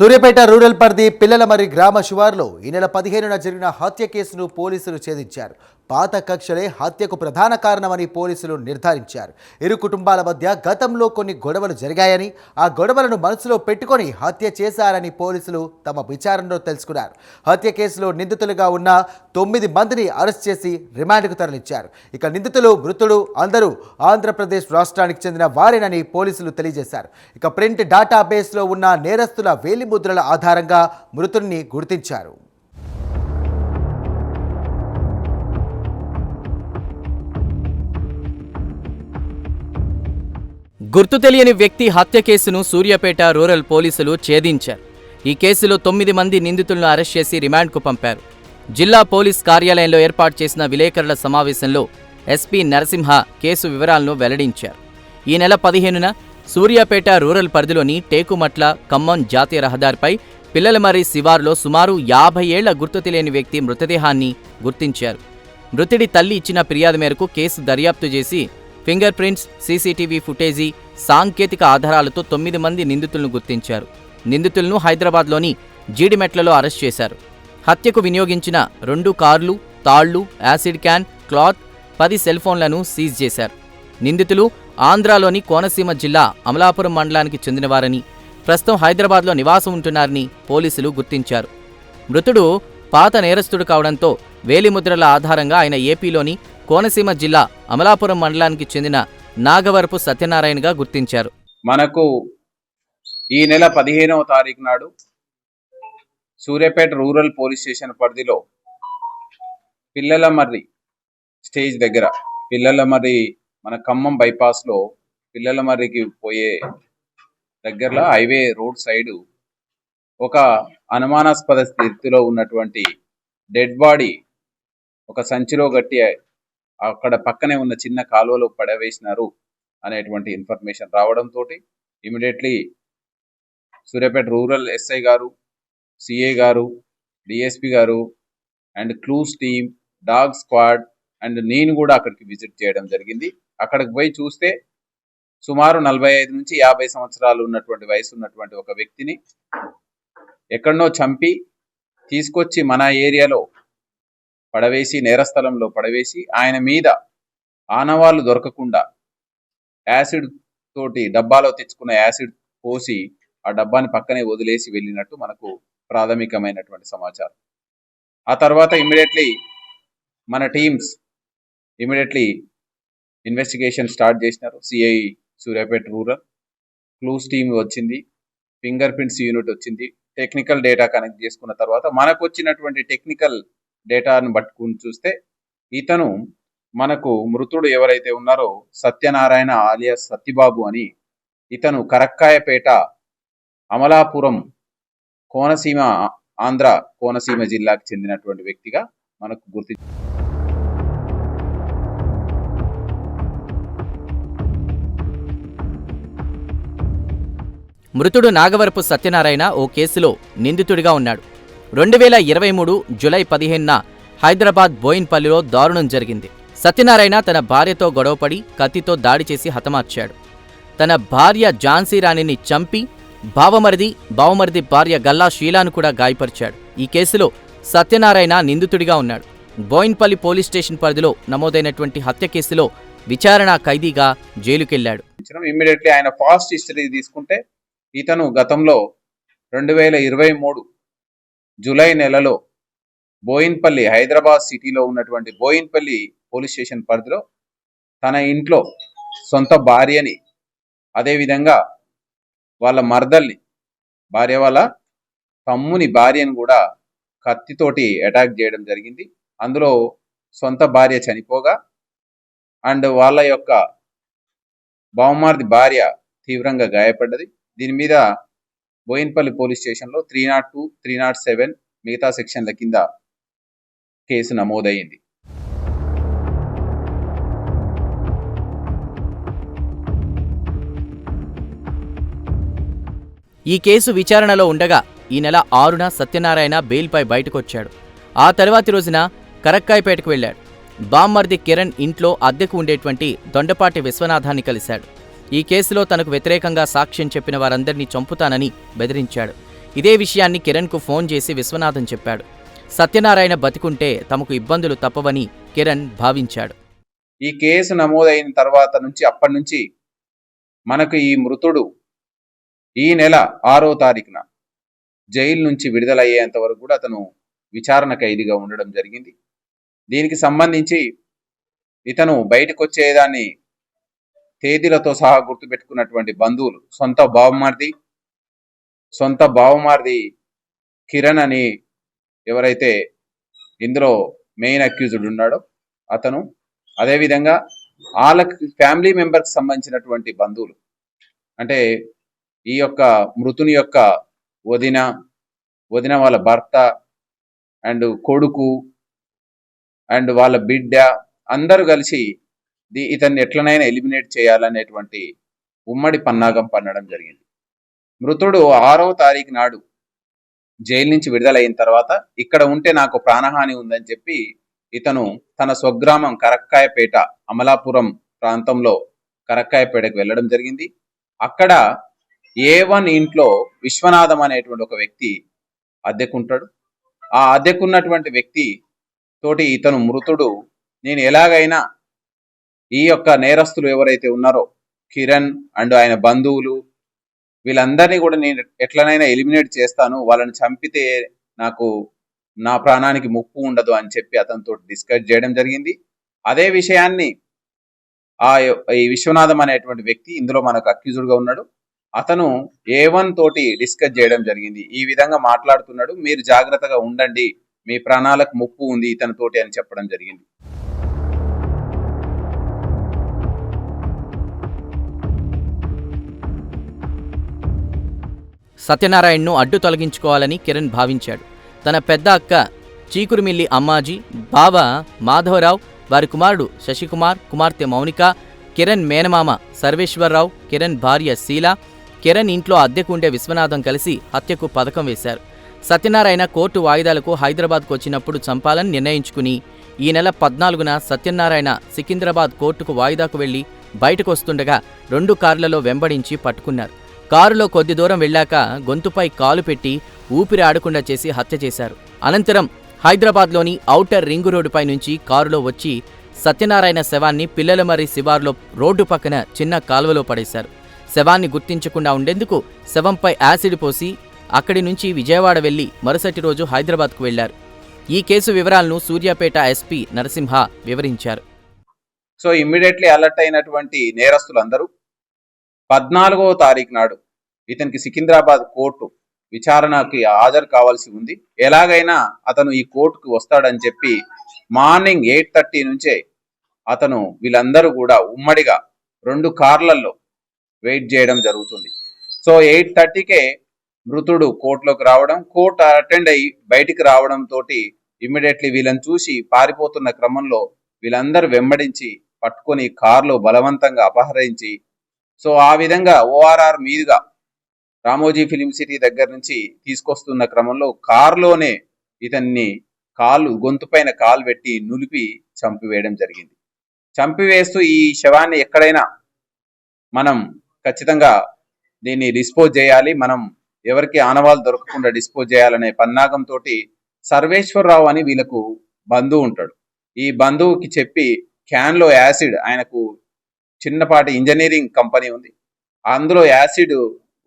Suryapet rural పరిధి మరి గ్రామ శివార్లో ఈ నెల పదిహేనున జరిగిన హత్య కేసును పోలీసులు ఛేదించారు. పాత కక్షలే హత్యకు ప్రధాన కారణమని పోలీసులు నిర్ధారించారు. ఇరు కుటుంబాల మధ్య గతంలో కొన్ని గొడవలు జరిగాయని ఆ గొడవలను మనసులో పెట్టుకొని హత్య చేశారని పోలీసులు తమ విచారణలో తెలుసుకున్నారు. హత్య కేసులో నిందితులుగా ఉన్న తొమ్మిది మందిని అరెస్ట్ చేసి రిమాండ్కు తరలించారు. ఇక నిందితులు మృతుడు అందరూ ఆంధ్రప్రదేశ్ రాష్ట్రానికి చెందిన వారేనని పోలీసులు తెలియజేశారు. ఇక ప్రింట్ డేటాబేస్లో ఉన్న నేరస్తుల వేలిముద్రల ఆధారంగా మృతుడిని గుర్తించారు. గుర్తు తెలియని వ్యక్తి హత్య కేసును సూర్యాపేట రూరల్ పోలీసులు ఛేదించారు. ఈ కేసులో తొమ్మిది మంది నిందితులను అరెస్ట్ చేసి రిమాండ్కు పంపారు. జిల్లా పోలీస్ కార్యాలయంలో ఏర్పాటు చేసిన విలేకరుల సమావేశంలో ఎస్పీ నరసింహ కేసు వివరాలను వెల్లడించారు. ఈ నెల పదిహేనున సూర్యాపేట రూరల్ పరిధిలోని టేకుమట్ల ఖమ్మం జాతీయ రహదారిపై పిల్లలమర్రి శివారులో సుమారు యాభై ఏళ్ళ గుర్తు తెలియని వ్యక్తి మృతదేహాన్ని గుర్తించారు. మృతుడి తల్లి ఇచ్చిన ఫిర్యాదు మేరకు కేసు దర్యాప్తు చేసి ఫింగర్ ప్రింట్స్ సీసీటీవీ ఫుటేజీ సాంకేతిక ఆధారాలతో తొమ్మిది మంది నిందితులను గుర్తించారు. నిందితులను హైదరాబాద్లోని జీడిమెట్లలో అరెస్ట్ చేశారు. హత్యకు వినియోగించిన రెండు కార్లు తాళ్ళు యాసిడ్ క్యాన్ క్లాత్ పది సెల్ ఫోన్లను సీజ్ చేశారు. నిందితులు ఆంధ్రాలోని కోనసీమ జిల్లా అమలాపురం మండలానికి చెందినవారని ప్రస్తుతం హైదరాబాద్లో నివాసం ఉంటున్నారని పోలీసులు గుర్తించారు. మృతుడు పాత నేరస్తుడు కావడంతో వేలిముద్రల ఆధారంగా ఆయన ఏపీలోని కోనసీమ జిల్లా అమలాపురం మండలానికి చెందిన నాగవరపు సత్యనారాయణగా గుర్తించారు. మనకు ఈ నెల పదిహేనవ తారీఖు నాడు సూర్యాపేట రూరల్ పోలీస్ స్టేషన్ పరిధిలో పిల్లల మర్రి స్టేజ్ దగ్గర పిల్లల మర్రి మన ఖమ్మం బైపాస్లో పిల్లల మర్రికి పోయే దగ్గరలో హైవే రోడ్ సైడు ఒక అనుమానాస్పద స్థితిలో ఉన్నటువంటి డెడ్ బాడీ ఒక సంచిలో గట్టి అక్కడ పక్కనే ఉన్న చిన్న కాలువలో పడవేసినారు అనేటువంటి ఇన్ఫర్మేషన్ రావడంతో ఇమీడియట్లీ సూర్యాపేట రూరల్ ఎస్ఐ గారు సిఏ గారు డిఎస్పి గారు and clues team dog squad and నేను కూడా అక్కడికి విజిట్ చేయడం జరిగింది. అక్కడికి పోయి చూస్తే సుమారు నలభై ఐదు నుంచి యాభై సంవత్సరాలు ఉన్నటువంటి వయసు ఉన్నటువంటి ఒక వ్యక్తిని ఎక్కడనో చంపి తీసుకొచ్చి మన ఏరియాలో పడవేసి నేరస్థలంలో పడవేసి ఆయన మీద ఆనవాళ్ళు దొరకకుండా యాసిడ్ తోటి డబ్బాలో తెచ్చుకున్న యాసిడ్ పోసి ఆ డబ్బాని పక్కనే వదిలేసి వెళ్ళినట్టు మనకు ప్రాథమికమైనటువంటి సమాచారం. ఆ తర్వాత ఇమ్మీడియట్లీ మన టీమ్స్ ఇమ్మీడియట్లీ ఇన్వెస్టిగేషన్ స్టార్ట్ చేసినారు. CI Suryapet rural clues team వచ్చింది. ఫింగర్ ప్రింట్స్ యూనిట్ వచ్చింది. టెక్నికల్ డేటా కనెక్ట్ చేసుకున్న తర్వాత మనకు వచ్చినటువంటి టెక్నికల్ డేటాను పట్టుకుని చూస్తే ఇతను మనకు మృతుడు ఎవరైతే ఉన్నారో సత్యనారాయణ ఆలియాస్ సత్యబాబు అని ఇతను కరక్కాయపేట అమలాపురం కోనసీమ ఆంధ్ర కోనసీమ జిల్లాకు చెందినటువంటి వ్యక్తిగా మనకు గుర్తి మృతుడు నాగవరపు సత్యనారాయణ ఓ కేసులో నిందితుడిగా ఉన్నాడు. రెండు వేల ఇరవై మూడు జులై పదిహేనున హైదరాబాద్ బోయిన్పల్లిలో దారుణం జరిగింది. సత్యనారాయణ తన భార్యతో గొడవపడి కత్తితో దాడి చేసి హతమార్చాడు. తన భార్య ఝాన్సీ రాణిని చంపి బావమరిది బావమరిది భార్య గల్లా షీలాను కూడా గాయపరిచాడు. ఈ కేసులో సత్యనారాయణ నిందితుడిగా ఉన్నాడు. బోయిన్పల్లి పోలీస్ స్టేషన్ పరిధిలో నమోదైనటువంటి హత్య కేసులో విచారణ ఖైదీగా జైలుకెళ్ళాడు. ఇమ్మీడియట్లీ ఆయన ఫాస్ట్ హిస్టరీ తీసుకుంటే ఇతను గతంలో రెండు వేల ఇరవై మూడు జూలై నెలలో బోయిన్పల్లి హైదరాబాద్ సిటీలో ఉన్నటువంటి బోయిన్పల్లి పోలీస్ స్టేషన్ పరిధిలో తన ఇంట్లో సొంత భార్యని అదేవిధంగా వాళ్ళ మర్దల్ని భార్య వాళ్ళ తమ్ముని భార్యను కూడా కత్తితోటి అటాక్ చేయడం జరిగింది. అందులో సొంత భార్య చనిపోగా అండ్ వాళ్ళ యొక్క బావమార్ది భార్య తీవ్రంగా గాయపడ్డది. దీని మీద బోయిన్పల్లి పోలీస్ స్టేషన్లో three nought two three nought seven మిగతా సెక్షన్ల కింద కేసు నమోదయ్యింది. ఈ కేసు విచారణలో ఉండగా ఈ నెల ఆరున సత్యనారాయణ బెయిల్పై బయటకొచ్చాడు. ఆ తర్వాతి రోజున కరక్కాయపేటకు వెళ్ళాడు. బామ్మర్ది కిరణ్ ఇంట్లో అద్దెకు ఉండేటువంటి దొండపాటి విశ్వనాథాన్ని కలిశాడు. ఈ కేసులో తనకు వ్యతిరేకంగా సాక్ష్యం చెప్పిన వారందరినీ చంపుతానని బెదిరించాడు. ఇదే విషయాన్ని కిరణ్కు ఫోన్ చేసి విశ్వనాథన్ చెప్పాడు. సత్యనారాయణ బతికుంటే తమకు ఇబ్బందులు తప్పవని కిరణ్ భావించాడు. ఈ కేసు నమోదైన తర్వాత నుంచి అప్పటి నుంచి మనకు ఈ మృతుడు ఈ నెల ఆరో తారీఖున జైలు నుంచి విడుదలయ్యేంత వరకు కూడా అతను విచారణ ఖైదీగా ఉండడం జరిగింది. దీనికి సంబంధించి ఇతను బయటకు వచ్చేదాన్ని తేదీలతో సహా గుర్తుపెట్టుకున్నటువంటి బంధువులు. సొంత బావమార్ది సొంత బావమార్ది కిరణ్ అని ఎవరైతే ఇందులో మెయిన్ అక్యూజ్డ్ ఉన్నాడో అతను. అదేవిధంగా వాళ్ళకి ఫ్యామిలీ మెంబర్కి సంబంధించినటువంటి బంధువులు. అంటే ఈ యొక్క మృతుని యొక్క వదిన వదిన వాళ్ళ భర్త అండ్ కొడుకు అండ్ వాళ్ళ బిడ్డ అందరూ కలిసి ఇతన్ని ఎట్లనైనా ఎలిమినేట్ చేయాలనేటువంటి ఉమ్మడి పన్నాగం పన్నడం జరిగింది. మృతుడు ఆరో తారీఖు నాడు జైలు నుంచి విడుదలైన తర్వాత ఇక్కడ ఉంటే నాకు ప్రాణహాని ఉందని చెప్పి ఇతను తన స్వగ్రామం కరక్కాయపేట అమలాపురం ప్రాంతంలో కరక్కాయపేటకు వెళ్ళడం జరిగింది. అక్కడ ఏ వన్ ఇంట్లో విశ్వనాథం అనేటువంటి ఒక వ్యక్తి అద్దెకుంటాడు. ఆ అద్దెకున్నటువంటి వ్యక్తి తోటి ఇతను మృతుడు. నేను ఎలాగైనా ఈ యొక్క నేరస్తులు ఎవరైతే ఉన్నారో కిరణ్ అండ్ ఆయన బంధువులు వీళ్ళందరినీ కూడా నేను ఎట్లనైనా ఎలిమినేట్ చేస్తాను వాళ్ళని చంపితే నాకు నా ప్రాణానికి ముప్పు ఉండదు అని చెప్పి అతనితో డిస్కస్ చేయడం జరిగింది. అదే విషయాన్ని ఆ ఈ విశ్వనాథం అనేటువంటి వ్యక్తి ఇందులో మనకు అక్యూజుడ్గా ఉన్నాడు. అతను ఏ వన్ తోటి డిస్కస్ చేయడం జరిగింది. ఈ విధంగా మాట్లాడుతున్నాడు. మీరు జాగ్రత్తగా ఉండండి. మీ ప్రాణాలకు ముప్పు ఉంది ఇతని తోటి అని చెప్పడం జరిగింది. సత్యనారాయణను అడ్డు తొలగించుకోవాలని కిరణ్ భావించాడు. తన పెద్ద అక్క చీకురుమిల్లి అమ్మాజీ బావ మాధవరావు వారి కుమారుడు శశికుమార్ కుమార్తె మౌనిక కిరణ్ మేనమామ సర్వేశ్వరరావు కిరణ్ భార్య శీల కిరణ్ ఇంట్లో అద్దెకు ఉండే విశ్వనాథం కలిసి హత్యకు పథకం వేశారు. సత్యనారాయణ కోర్టు వాయిదాలకు హైదరాబాద్కు వచ్చినప్పుడు చంపాలని నిర్ణయించుకుని ఈ నెల పద్నాలుగున సత్యనారాయణ సికింద్రాబాద్ కోర్టుకు వాయిదాకు వెళ్ళి బయటకు వస్తుండగా రెండు కార్లలో వెంబడించి పట్టుకున్నారు. కారులో కొద్ది దూరం వెళ్ళాక గొంతుపై కాలు పెట్టి ఊపిరి ఆడకుండా చేసి హత్య చేశారు. అనంతరం హైదరాబాద్లోని ఔటర్ రింగు రోడ్డుపై నుంచి కారులో వచ్చి సత్యనారాయణ శవాన్ని పిల్లలమర్రి శివార్లో రోడ్డు పక్కన చిన్న కాలువలో పడేశారు. శవాన్ని గుర్తించకుండా ఉండేందుకు శవంపై యాసిడ్ పోసి అక్కడి నుంచి విజయవాడ వెళ్ళి మరుసటి రోజు హైదరాబాద్కు వెళ్ళారు ఈ కేసు వివరాలను సూర్యాపేట ఎస్పీ నరసింహ వివరించారు. సో ఇమ్మీడియట్లీ అలర్ట్ అయినటువంటి నేరస్తులందరూ పద్నాలుగవ తారీఖు నాడు ఇతనికి సికింద్రాబాద్ కోర్టు విచారణకి హాజరు కావాల్సి ఉంది. ఎలాగైనా అతను ఈ కోర్టుకు వస్తాడని చెప్పి మార్నింగ్ ఎయిట్ థర్టీ నుంచే అతను వీళ్ళందరూ కూడా ఉమ్మడిగా రెండు కార్లలో వెయిట్ చేయడం జరుగుతుంది. సో ఎయిట్ థర్టీకే మృతుడు కోర్టులోకి రావడం కోర్టు అటెండ్ అయ్యి బయటికి రావడం తోటి ఇమ్మీడియట్లీ వీళ్ళని చూసి పారిపోతున్న క్రమంలో వీళ్ళందరూ వెంబడించి పట్టుకొని కారులో బలవంతంగా అపహరించి సో ఆ విధంగా ఓఆర్ఆర్ మీదుగా రామోజీ ఫిలిం సిటీ దగ్గర నుంచి తీసుకొస్తున్న క్రమంలో కారులోనే ఇతన్ని కాలు గొంతు పైన కాలు పెట్టి నులిపి చంపివేయడం జరిగింది. చంపివేస్తూ ఈ శవాన్ని ఎక్కడైనా మనం ఖచ్చితంగా దీన్ని డిస్పోజ్ చేయాలి. మనం ఎవరికి ఆనవాళ్ళు దొరకకుండా డిస్పోజ్ చేయాలనే పన్నాగంతో సర్వేశ్వరరావు అని వీళ్ళకు బంధువు ఉంటాడు. ఈ బంధువుకి చెప్పి క్యాన్లో యాసిడ్ ఆయనకు చిన్నపాటి ఇంజనీరింగ్ కంపెనీ ఉంది. అందులో యాసిడ్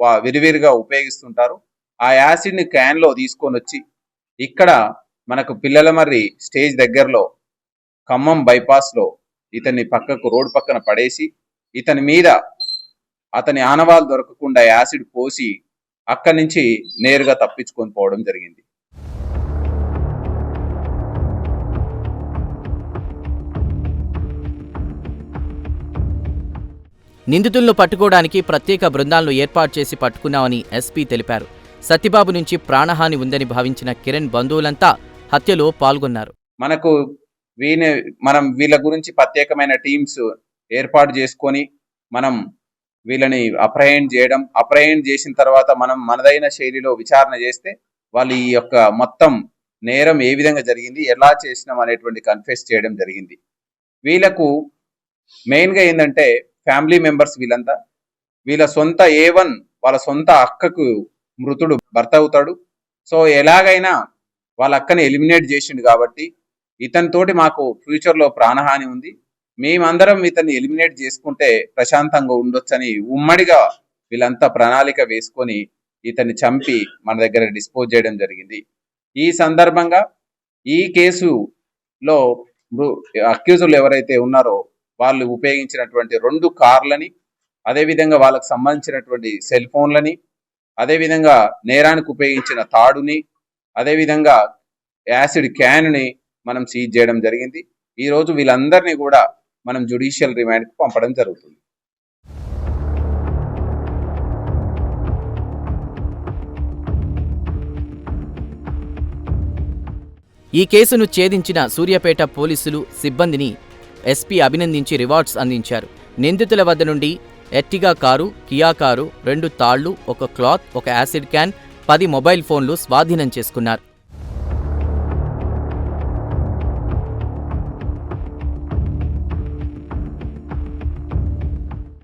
వా- విరివిరిగా ఉపయోగిస్తుంటారు. ఆ యాసిడ్ని క్యాన్లో తీసుకొని వచ్చి ఇక్కడ మనకు పిల్లల మర్రి స్టేజ్ దగ్గరలో ఖమ్మం బైపాస్లో ఇతన్ని పక్కకు రోడ్డు పక్కన పడేసి ఇతని మీద అతని ఆనవాలు దొరకకుండా యాసిడ్ పోసి అక్కడి నుంచి నేరుగా తప్పించుకొని పోవడం జరిగింది. నిందితులను పట్టుకోవడానికి ప్రత్యేక బృందాలను ఏర్పాటు చేసి పట్టుకున్నామని ఎస్పీ తెలిపారు. సత్యబాబు నుంచి ప్రాణహాని ఉందని భావించిన కిరణ్ బంధువులంతా హత్యలో పాల్గొన్నారు. మనకు వీని మనం వీళ్ళ గురించి ప్రత్యేకమైన టీమ్స్ ఏర్పాటు చేసుకొని మనం వీళ్ళని అప్రహెండ్ చేయడం అప్రహెండ్ చేసిన తర్వాత మనం మనదైన శైలిలో విచారణ చేస్తే వాళ్ళు ఈ యొక్క మొత్తం నేరం ఏ విధంగా జరిగింది ఎలా చేసినాం అనేటువంటి కన్ఫెస్ చేయడం జరిగింది. వీళ్ళకు మెయిన్గా ఏంటంటే ఫ్యామిలీ మెంబర్స్ వీళ్ళంతా. వీళ్ళ సొంత ఏ వన్ వాళ్ళ సొంత అక్కకు మృతుడు భర్త అవుతాడు. సో ఎలాగైనా వాళ్ళ అక్కని ఎలిమినేట్ చేసిండు కాబట్టి ఇతనితోటి మాకు ఫ్యూచర్లో ప్రాణహాని ఉంది. మేమందరం ఇతన్ని ఎలిమినేట్ చేసుకుంటే ప్రశాంతంగా ఉండొచ్చని ఉమ్మడిగా వీళ్ళంతా ప్రణాళిక వేసుకొని ఇతన్ని చంపి మన దగ్గర డిస్పోజ్ చేయడం జరిగింది. ఈ సందర్భంగా ఈ కేసులో అక్యూజులు ఎవరైతే ఉన్నారో వాళ్ళు ఉపయోగించినటువంటి రెండు కార్లని అదేవిధంగా వాళ్ళకు సంబంధించినటువంటి సెల్ ఫోన్లని అదేవిధంగా నేరానికి ఉపయోగించిన తాడుని అదేవిధంగా యాసిడ్ క్యాన్ని మనం సీజ్ చేయడం జరిగింది. ఈరోజు వీళ్ళందరినీ కూడా మనం జ్యుడిషియల్ రిమాండ్కి పంపడం జరుగుతుంది. ఈ కేసును ఛేదించిన సూర్యాపేట పోలీసులు సిబ్బందిని ఎస్పీ అభినందించి రివార్డ్స్ అందించారు. నిందితుల వద్ద నుండి ఎర్టిగా కారు కియా కారు రెండు తాళ్ళు ఒక క్లాత్ ఒక యాసిడ్ క్యాన్ పది మొబైల్ ఫోన్లు స్వాధీనం చేసుకున్నారు.